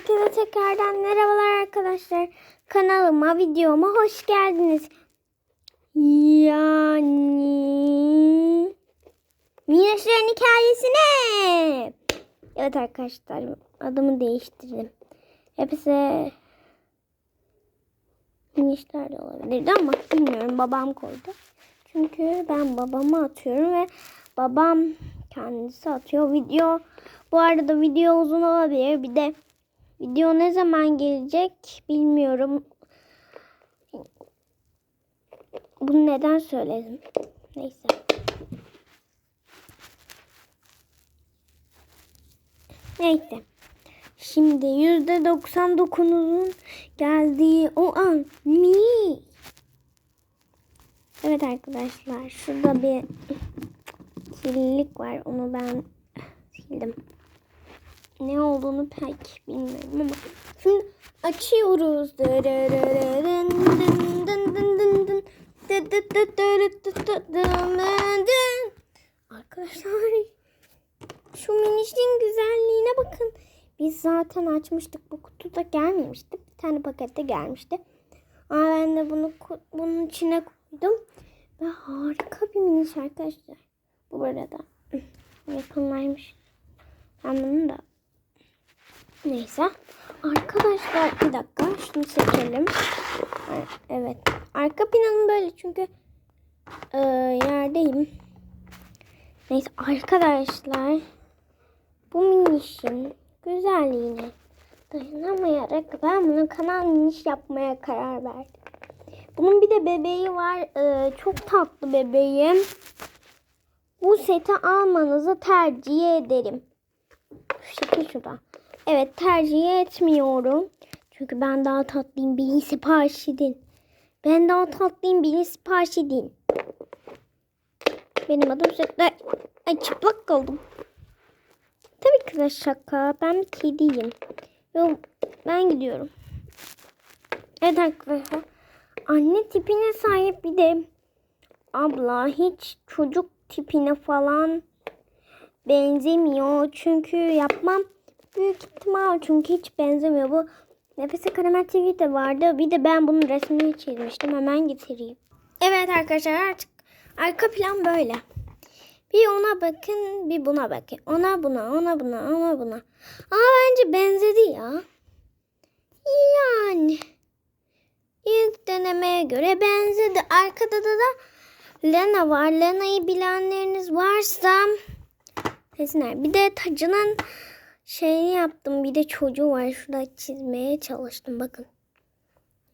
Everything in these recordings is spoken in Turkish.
Herkese tekrardan merhabalar arkadaşlar. Kanalıma, videoma hoş geldiniz. Yani... Minişlerin hikayesine. Evet arkadaşlar adımı değiştirdim. Hepsi minişler de olabilirdi ama bilmiyorum babam koydu. Çünkü ben babama atıyorum ve babam kendisi atıyor. Video bu arada video uzun olabilir. Bir de video ne zaman gelecek bilmiyorum. Bunu neden söyledim? Neyse. Neyse. Şimdi yüzde 99'un geldiği o an mi? Evet arkadaşlar şurada bir kirlilik var. Onu ben sildim. Ne olduğunu pek bilmiyorum ama şimdi açıyoruz. Arkadaşlar şu minişin güzelliğine bakın. Biz zaten açmıştık. Bu kutuda gelmemişti. Bir tane pakette gelmişti. Ama ben de bunu bunun içine koydum. Ve harika bir miniş arkadaşlar. Bu arada yakınlaymış. Ben bunu da neyse. Arkadaşlar bir dakika şunu seçelim. Evet. Arka planım böyle çünkü e, yerdeyim. Neyse arkadaşlar bu minişin güzelliğine dayanamayarak ben bunu kanal miniş yapmaya karar verdim. Bunun bir de bebeği var. E, çok tatlı bebeğim. Bu seti almanızı tercih ederim. Şu şekil şurada. Evet tercih etmiyorum. Çünkü ben daha tatlıyım. Beni sipariş edin. Ben daha tatlıyım. Beni sipariş edin. Benim adım Sütler. Ay çıplak kaldım. Tabii ki de şaka. Ben bir kediyim. Yok ben gidiyorum. Evet arkadaşlar. Anne tipine sahip bir de abla hiç çocuk tipine falan benzemiyor. Çünkü yapmam büyük ihtimal çünkü hiç benzemiyor. Bu Nefese Karamel TV'de vardı. Bir de ben bunun resmini çizmiştim. Hemen getireyim. Evet arkadaşlar artık arka plan böyle. Bir ona bakın bir buna bakın. Ona buna ona buna ona buna. Ama bence benzedi ya. Yani. İlk denemeye göre benzedi. Arkada da da Lena var. Lena'yı bilenleriniz varsa desinler. Bir de tacının şeyini yaptım. Bir de çocuğu var. Şurada çizmeye çalıştım. Bakın.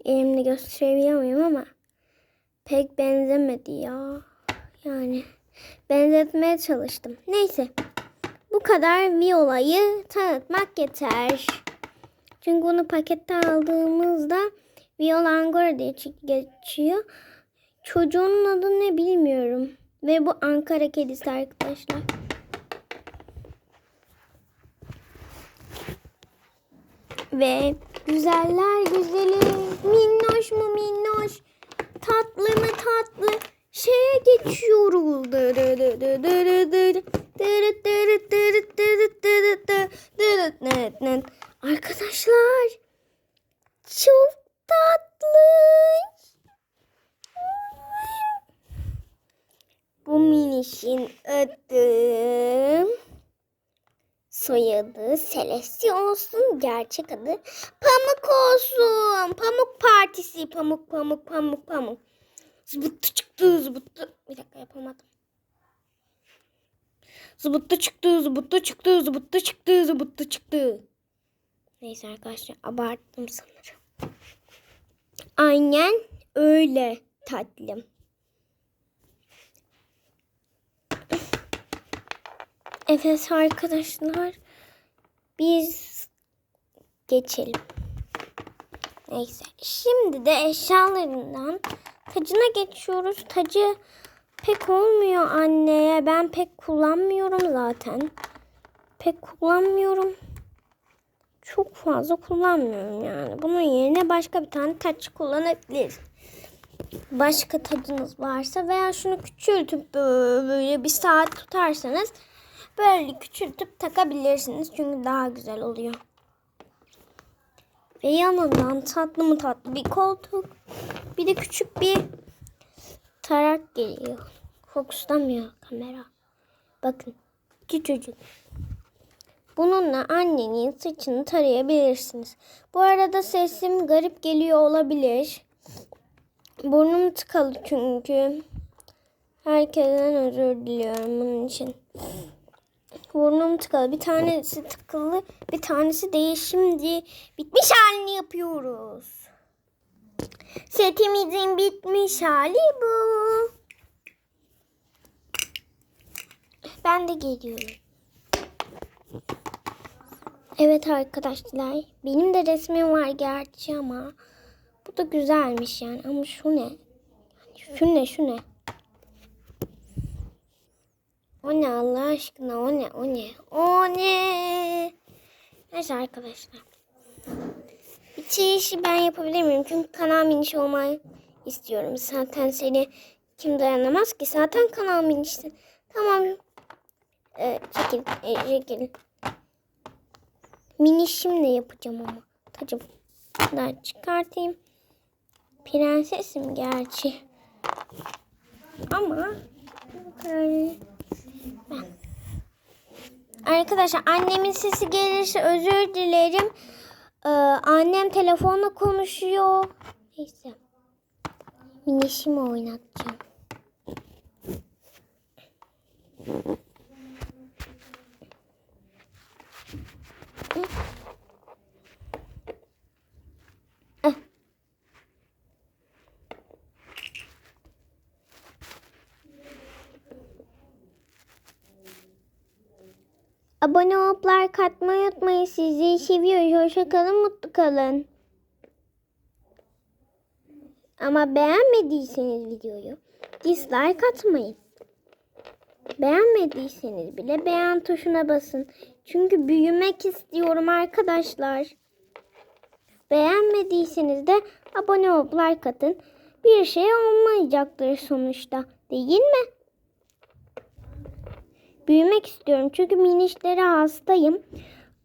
Elimle gösterebiliyor muyum ama pek benzemedi ya. Yani benzetmeye çalıştım. Neyse. Bu kadar Viola'yı tanıtmak yeter. Çünkü bunu pakette aldığımızda Viola Angora diye geçiyor. Çocuğun adı ne bilmiyorum. Ve bu Ankara kedisi arkadaşlar. Ve güzeller güzeli minnoş mu minnoş tatlı mı tatlı şeye geçiyoruz. Arkadaşlar çok tatlı. Bu minişin adı soyadı Celestia olsun. Gerçek adı Pamuk olsun. Pamuk Partisi. Pamuk pamuk pamuk pamuk. Zıbıttı çıktı zıbıttı. Bir dakika yapamadım. Zıbıttı çıktı zıbıttı çıktı zıbıttı çıktı zıbıttı çıktı. Neyse arkadaşlar abarttım sanırım. Aynen öyle tatlım. Evet arkadaşlar biz geçelim. Neyse şimdi de eşyalarından tacına geçiyoruz. Tacı pek olmuyor anneye. Ben pek kullanmıyorum zaten. Pek kullanmıyorum. Çok fazla kullanmıyorum yani. Bunun yerine başka bir tane taç kullanabiliriz. Başka tacınız varsa veya şunu küçültüp böyle bir saat tutarsanız böyle küçültüp takabilirsiniz. Çünkü daha güzel oluyor. Ve yanından tatlı mı tatlı bir koltuk. Bir de küçük bir tarak geliyor. Fokuslamıyor kamera. Bakın küçücük. Bununla annenin saçını tarayabilirsiniz. Bu arada sesim garip geliyor olabilir. Burnum tıkalı çünkü. Herkesten özür diliyorum bunun için. Burnum tıkalı. Bir tanesi tıkalı, bir tanesi değil. Şimdi bitmiş halini yapıyoruz. Setimizin bitmiş hali bu. Ben de geliyorum. Evet arkadaşlar. Benim de resmim var gerçi ama bu da güzelmiş yani. Ama şu ne? Şu ne şu ne? O ne Allah aşkına o ne o ne? O ne? Neyse arkadaşlar. Bitirişi ben yapabilir miyim? Çünkü kanal miniş olmayı istiyorum. Zaten seni kim dayanamaz ki? Zaten kanal minişsin. Tamam. Ee, çekil. Ee, çekil. Minişimle yapacağım ama. Tacım. Daha çıkartayım. Prensesim gerçi. Ama yani. Arkadaşlar annemin sesi gelirse özür dilerim. Ee, annem telefonla konuşuyor. Neyse. Minişimi oynatacağım. Abone olup like atmayı unutmayın. Sizi seviyoruz. Hoşça kalın, mutlu kalın. Ama beğenmediyseniz videoyu dislike atmayın. Beğenmediyseniz bile beğen tuşuna basın. Çünkü büyümek istiyorum arkadaşlar. Beğenmediyseniz de abone olup like atın. Bir şey olmayacaktır sonuçta. Değil mi? Büyümek istiyorum. Çünkü minişlere hastayım.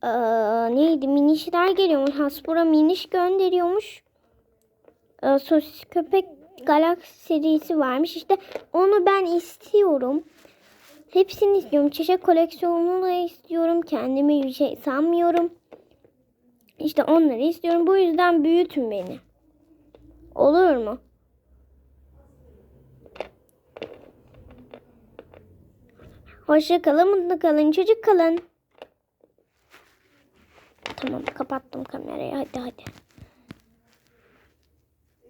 Ee, neydi? Minişler geliyormuş. Hasbura miniş gönderiyormuş. Ee, sosis köpek Galaxy serisi varmış. İşte onu ben istiyorum. Hepsini istiyorum. Çiçek koleksiyonunu da istiyorum. Kendimi bir şey sanmıyorum. İşte onları istiyorum. Bu yüzden büyütün beni. Olur mu? Hoşça kalın, mutlu kalın, çocuk kalın. Tamam kapattım kamerayı. Hadi hadi.